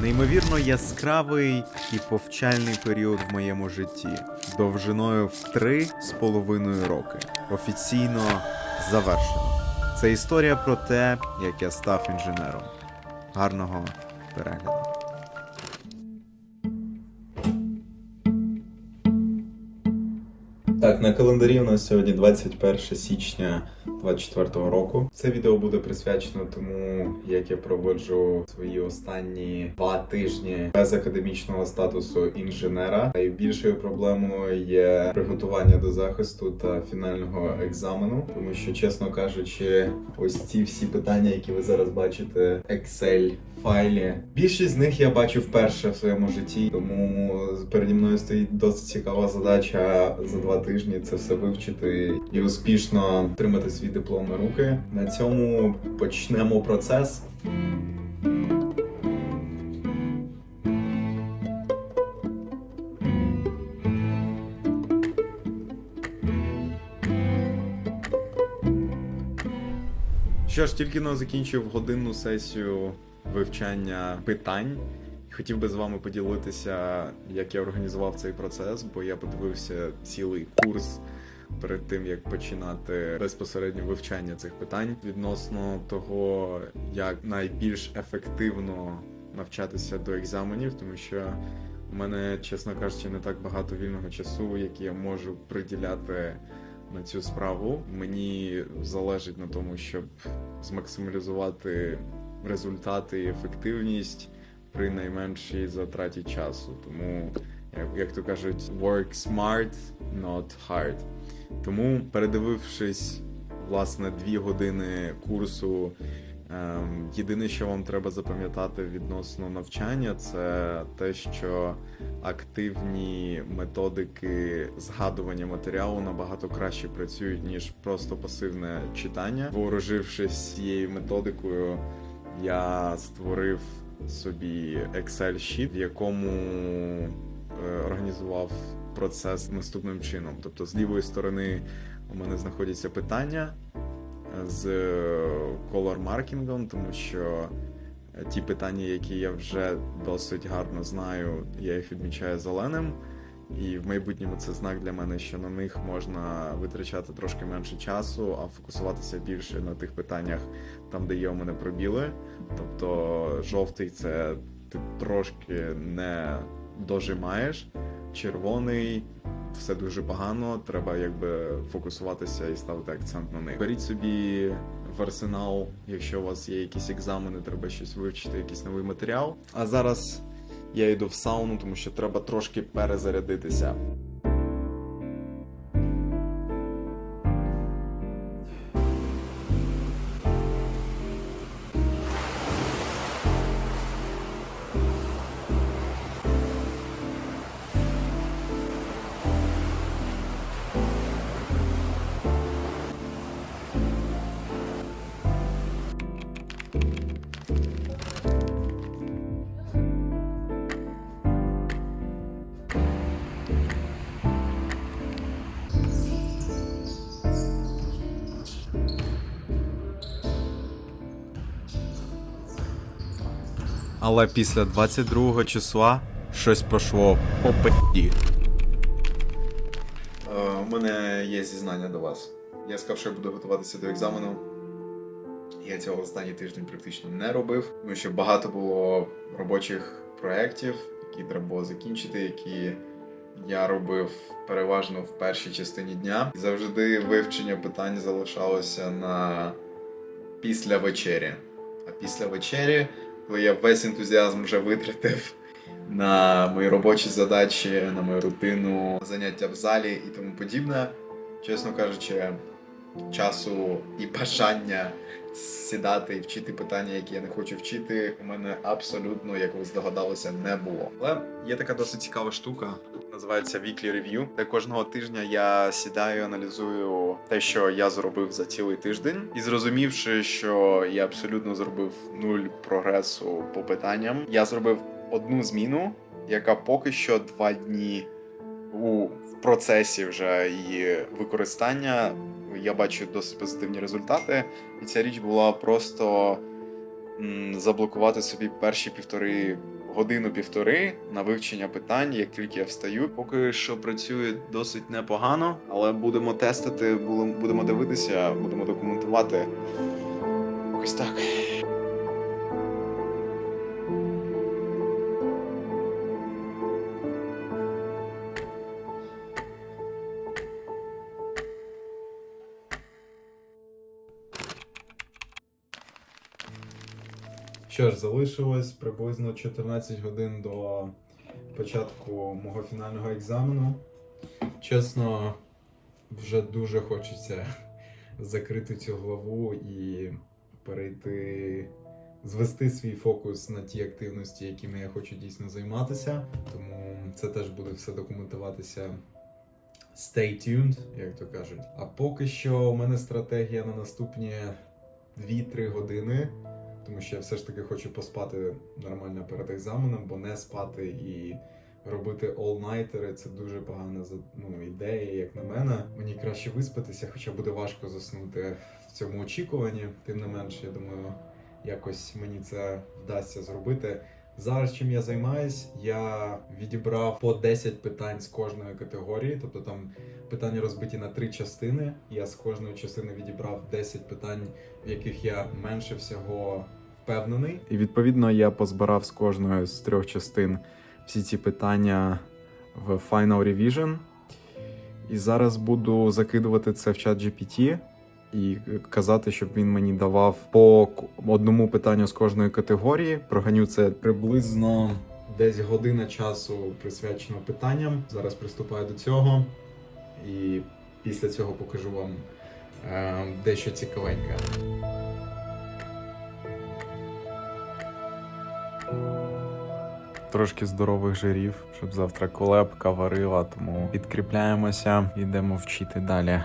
Неймовірно яскравий і повчальний період в моєму житті, довжиною в три з половиною роки. Офіційно завершено. Це історія про те, як я став інженером. Гарного перегляду. Так, на календарі у нас сьогодні 21 січня 24 року. Це відео буде присвячено тому, як я проводжу свої останні два тижні без академічного статусу інженера. Найбільшою проблемою є приготування до захисту та фінального екзамену, тому що, чесно кажучи, ось ці всі питання, які ви зараз бачите, Excel. Файлі більшість з них я бачу вперше в своєму житті, тому переді мною стоїть досить цікава задача за два тижні це все вивчити і успішно отримати свій диплом на руки. На цьому почнемо процес. Що ж, тільки но закінчив годинну сесію вивчання питань. Хотів би з вами поділитися, як я організував цей процес, бо я подивився цілий курс перед тим, як починати безпосередньо вивчання цих питань відносно того, як найбільш ефективно навчатися до екзаменів, тому що у мене, чесно кажучи, не так багато вільного часу, який я можу приділяти на цю справу. Мені залежить на тому, щоб змаксималізувати результати і ефективність при найменшій затраті часу. Тому, як, то кажуть, work smart, not hard. Тому, передивившись, власне, дві години курсу. Ем, єдине, що вам треба запам'ятати відносно навчання, це те, що активні методики згадування матеріалу набагато краще працюють, ніж просто пасивне читання. Вооружившись цією методикою, я створив собі Excel sheet, в якому е, організував процес наступним чином. Тобто, з лівої сторони у мене знаходяться питання з color маркінгом, тому що ті питання, які я вже досить гарно знаю, я їх відмічаю зеленим. І в майбутньому це знак для мене, що на них можна витрачати трошки менше часу, а фокусуватися більше на тих питаннях, там, де є у мене пробіли. Тобто жовтий це ти трошки не дожимаєш, червоний все дуже погано. Треба якби фокусуватися і ставити акцент на них. Беріть собі в арсенал, якщо у вас є якісь екзамени, треба щось вивчити, якийсь новий матеріал. А зараз я йду в сауну, тому що треба трошки перезарядитися. Але після 22 числа щось пошло по пи***ді. Е, У мене є зізнання до вас. Я сказав, що я буду готуватися до екзамену. Я цього останній тиждень практично не робив, тому що багато було робочих проєктів, які треба було закінчити, які я робив переважно в першій частині дня. І завжди вивчення питань залишалося на після вечері. А після вечері, коли я весь ентузіазм вже витратив на мої робочі задачі, на мою рутину, заняття в залі і тому подібне, чесно кажучи, часу і бажання сідати і вчити питання, які я не хочу вчити, у мене абсолютно, як ви здогадалися, не було. Але є така досить цікава штука, називається Weekly Review, де кожного тижня я сідаю, аналізую те, що я зробив за цілий тиждень, і зрозумівши, що я абсолютно зробив нуль прогресу по питанням, я зробив одну зміну, яка поки що два дні у процесі вже її використання. Я бачу досить позитивні результати, і ця річ була просто м, заблокувати собі перші півтори годину-півтори на вивчення питань, як тільки я встаю. Поки що працює досить непогано, але будемо тестити, будемо дивитися, будемо документувати. Ось так. Що ж, залишилось приблизно 14 годин до початку мого фінального екзамену. Чесно, вже дуже хочеться закрити цю главу і перейти, звести свій фокус на ті активності, якими я хочу дійсно займатися. Тому це теж буде все документуватися. Stay tuned, як то кажуть. А поки що у мене стратегія на наступні 2-3 години тому що я все ж таки хочу поспати нормально перед екзаменом, бо не спати і робити all-найтери це дуже погана ну, ідея, як на мене. Мені краще виспатися, хоча буде важко заснути в цьому очікуванні. Тим не менше, я думаю, якось мені це вдасться зробити. Зараз чим я займаюсь, я відібрав по 10 питань з кожної категорії, тобто там питання розбиті на три частини. Я з кожної частини відібрав 10 питань, в яких я менше всього впевнений. І відповідно я позбирав з кожної з трьох частин всі ці питання в Final Revision. І зараз буду закидувати це в чат GPT і казати, щоб він мені давав по одному питанню з кожної категорії. Проганю це приблизно десь година часу присвячено питанням. Зараз приступаю до цього. І після цього покажу вам е, дещо цікавеньке. Трошки здорових жирів, щоб завтра колебка варила, тому підкріпляємося йдемо вчити далі.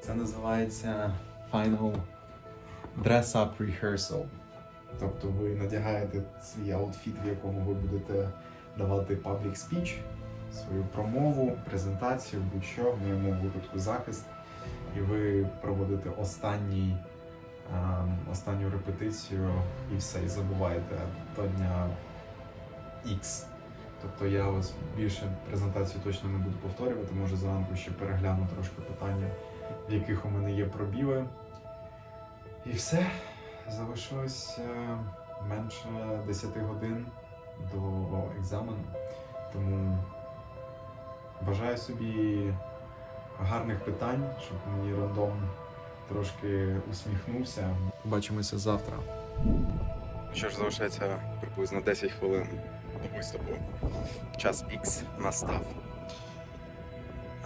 Це називається Final Dress Up Rehearsal. Тобто ви надягаєте свій аутфіт, в якому ви будете давати паблік спіч, свою промову, презентацію, будь-що, в моєму випадку захист, і ви проводите останній, ем, останню репетицію і все, і забуваєте до дня X. Тобто я ось більше презентацію точно не буду повторювати, може зранку ще перегляну трошки питання, в яких у мене є пробіли. І все. Залишилось е, менше 10 годин до екзамену. Тому бажаю собі гарних питань, щоб мені рандом трошки усміхнувся. Побачимося завтра. Що ж, залишається приблизно 10 хвилин до виступу. Час X настав.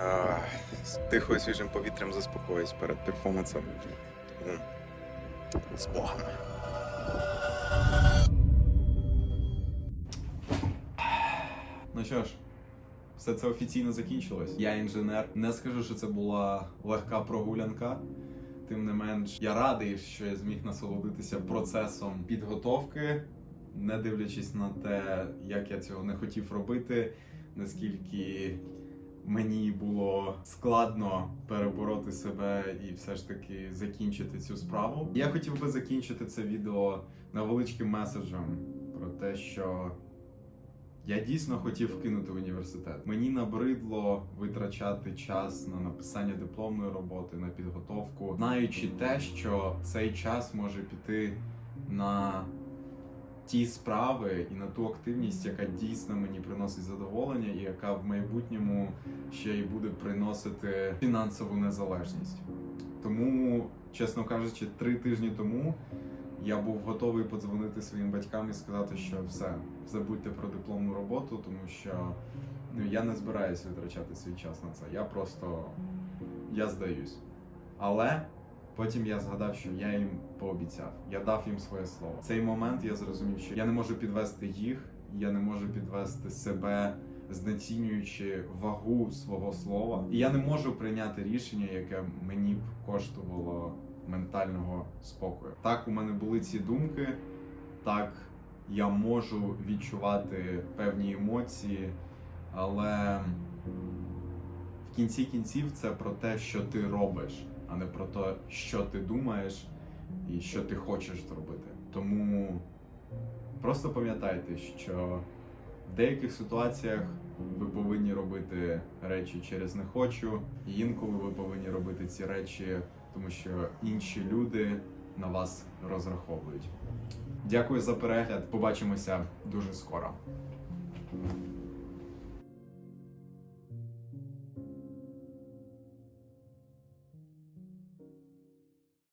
Е, З тихою свіжим повітрям заспокоюсь перед перформансом. З Богом. Ну що ж, все це офіційно закінчилось. Я інженер. Не скажу, що це була легка прогулянка. Тим не менш, я радий, що я зміг насолодитися процесом підготовки, не дивлячись на те, як я цього не хотів робити, наскільки мені було складно перебороти себе і все ж таки закінчити цю справу. Я хотів би закінчити це відео невеличким меседжем про те, що я дійсно хотів вкинути університет. Мені набридло витрачати час на написання дипломної роботи, на підготовку, знаючи те, що цей час може піти на ті справи і на ту активність, яка дійсно мені приносить задоволення, і яка в майбутньому ще й буде приносити фінансову незалежність. Тому, чесно кажучи, три тижні тому я був готовий подзвонити своїм батькам і сказати, що все, забудьте про дипломну роботу, тому що ну, я не збираюся витрачати свій час на це. Я просто я здаюсь. Але потім я згадав, що я їм пообіцяв. Я дав їм своє слово. Цей момент я зрозумів, що я не можу підвести їх, я не можу підвести себе, знецінюючи вагу свого слова. І я не можу прийняти рішення, яке мені б коштувало ментального спокою. Так, у мене були ці думки, так я можу відчувати певні емоції, але в кінці кінців це про те, що ти робиш, а не про те, що ти думаєш і що ти хочеш зробити. Тому просто пам'ятайте, що в деяких ситуаціях ви повинні робити речі через не хочу, і інколи ви повинні робити ці речі, тому що інші люди на вас розраховують. Дякую за перегляд. Побачимося дуже скоро.